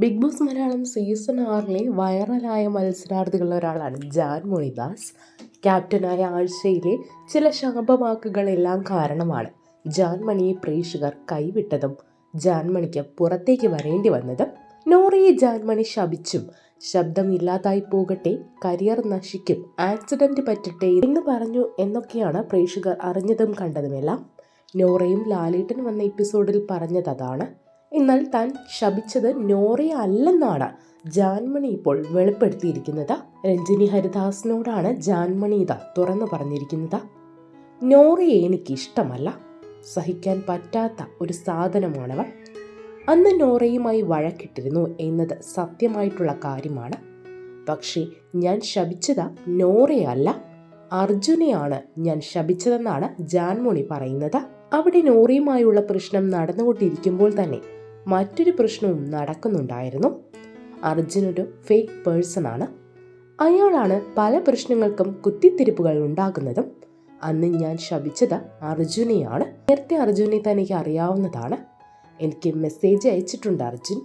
Big boss Malayalam season ആറിലെ വൈറലായ മത്സരാർത്ഥികളിൽ ഒരാളാണ് ജാൻ മോണിദാസ് ക്യാപ്റ്റനായ ആഴ്ചയിലെ ചില ശാപവാക്കുകളെല്ലാം കാരണമാണ് ജാൻമണിയെ പ്രേക്ഷകർ കൈവിട്ടതും ജാൻമണിക്ക് പുറത്തേക്ക് വരേണ്ടി വന്നതും. നോറയെ ജാൻമണി ശപിച്ചും ശബ്ദമില്ലാതായി പോകട്ടെ കരിയർ നശിക്കും ആക്സിഡന്റ് പറ്റട്ടെ എന്ന് പറഞ്ഞു എന്നൊക്കെയാണ് പ്രേക്ഷകർ അറിഞ്ഞതും കണ്ടതുമെല്ലാം. നോറയും ലാലേട്ടൻ വന്ന എപ്പിസോഡിൽ പറഞ്ഞത് അതാണ്. എന്നാൽ താൻ ശപിച്ചത് നോറയെ അല്ലെന്നാണ് ജാൻമണി ഇപ്പോൾ വെളിപ്പെടുത്തിയിരിക്കുന്നത്. രഞ്ജിനി ഹരിദാസിനോടാണ് ജാൻമണി ഇത തുറന്നു പറഞ്ഞിരിക്കുന്നത്. നോറയെ എനിക്കിഷ്ടമല്ല. സഹിക്കാൻ പറ്റാത്ത ഒരു സാധനമാണവൾ. അന്ന് നോറയുമായി വഴക്കിട്ടിരുന്നു എന്നത് സത്യമായിട്ടുള്ള കാര്യമാണ്. പക്ഷേ ഞാൻ ശപിച്ചത് നോറയല്ല. അർജുനെയാണ് ഞാൻ ശപിച്ചതെന്നാണ് ജാൻമോണി പറയുന്നത്. അവിടെ നോറിയുമായുള്ള പ്രശ്നം നടന്നുകൊണ്ടിരിക്കുമ്പോൾ തന്നെ മറ്റൊരു പ്രശ്നവും നടക്കുന്നുണ്ടായിരുന്നു. അർജുൻ ഒരു ഫേക്ക് പേഴ്സൺ ആണ്. അയാളാണ് പല പ്രശ്നങ്ങൾക്കും കുത്തിത്തിരിപ്പുകൾ ഉണ്ടാകുന്നതും അന്ന് ഞാൻ ശപിച്ചത് അർജുനെയാണ്. നേരത്തെ അർജുനെ തനിക്ക് അറിയാവുന്നതാണ്. എനിക്ക് മെസ്സേജ് അയച്ചിട്ടുണ്ട് അർജുൻ.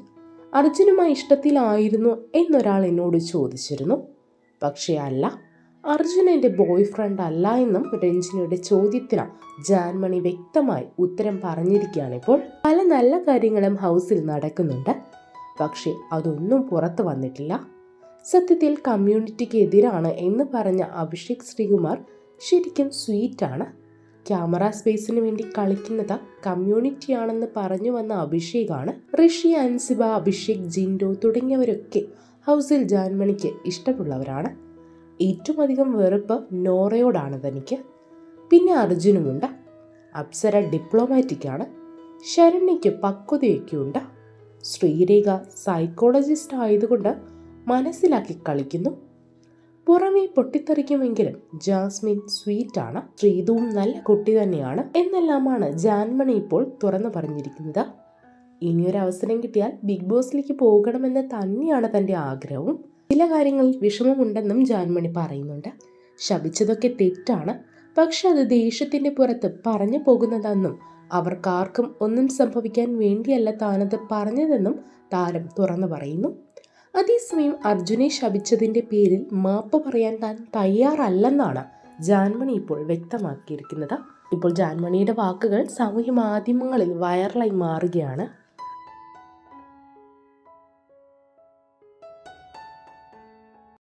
അർജുനുമായി ഇഷ്ടത്തിലായിരുന്നു എന്നൊരാൾ എന്നോട് ചോദിച്ചിരുന്നു. പക്ഷേ അല്ല അർജുൻ എന്റെ ബോയ് ഫ്രണ്ട് അല്ല എന്നും രഞ്ജിനിയുടെ ചോദ്യത്തിന് ജാൻമണി വ്യക്തമായി ഉത്തരം പറഞ്ഞിരിക്കുകയാണ് ഇപ്പോൾ. പല നല്ല കാര്യങ്ങളും ഹൗസിൽ നടക്കുന്നുണ്ട്. പക്ഷേ അതൊന്നും പുറത്തു വന്നിട്ടില്ല. സത്യത്തിൽ കമ്മ്യൂണിറ്റിക്ക് എതിരാണ് എന്ന് പറഞ്ഞ അഭിഷേക് ശ്രീകുമാർ ശരിക്കും സ്വീറ്റാണ് ക്യാമറ സ്പേസിന് വേണ്ടി കളിക്കുന്നത് കമ്മ്യൂണിറ്റിയാണെന്ന് പറഞ്ഞു വന്ന അഭിഷേകാണ്. ഋഷി അൻസിബ അഭിഷേക് ജിൻഡോ തുടങ്ങിയവരൊക്കെ ഹൗസിൽ ജാൻമണിക്ക് ഇഷ്ടമുള്ളവരാണ്. ഏറ്റവും അധികം വെറുപ്പ് നോറയോടാണ് തനിക്ക്. പിന്നെ അർജുനുമുണ്ട്. അപ്സര ഡിപ്ലോമാറ്റിക്കാണ്. ശരണ്യയ്ക്ക് പക്വതയൊക്കെ ഉണ്ട് ശ്രീരേഖ സൈക്കോളജിസ്റ്റ് ആയതുകൊണ്ട് മനസ്സിലാക്കി കളിക്കുന്നു. പുറമേ പൊട്ടിത്തെറിക്കുമെങ്കിലും ജാസ്മിൻ സ്വീറ്റ് ആണ് ശ്രീതുവും നല്ല കുട്ടി തന്നെയാണ്. എന്നെല്ലാമാണ് ജാൻമണി ഇപ്പോൾ തുറന്നു പറഞ്ഞിരിക്കുന്നത്. ഇനിയൊരു അവസരം കിട്ടിയാൽ ബിഗ് ബോസിലേക്ക് പോകണമെന്ന് തന്നെയാണ് തന്റെ ആഗ്രഹവും. ചില കാര്യങ്ങളിൽ വിഷമമുണ്ടെന്നും ജാൻമണി പറയുന്നുണ്ട്. ശപിച്ചതൊക്കെ തെറ്റാണ്. പക്ഷെ അത് ദേഷ്യത്തിന്റെ പുറത്ത് പറഞ്ഞു പോകുന്നതെന്നും അവർക്കാർക്കും ഒന്നും സംഭവിക്കാൻ വേണ്ടിയല്ല താനത് പറഞ്ഞതെന്നും താരം തുറന്നു പറയുന്നു. അതേസമയം അർജുനെ ശപിച്ചതിന്റെ പേരിൽ മാപ്പ് പറയാൻ താൻ തയ്യാറല്ലെന്നാണ് ജാൻമണി ഇപ്പോൾ വ്യക്തമാക്കിയിരിക്കുന്നത്. ഇപ്പോൾ ജാൻമണിയുടെ വാക്കുകൾ സാമൂഹ്യ മാധ്യമങ്ങളിൽ വൈറലായി മാറുകയാണ്.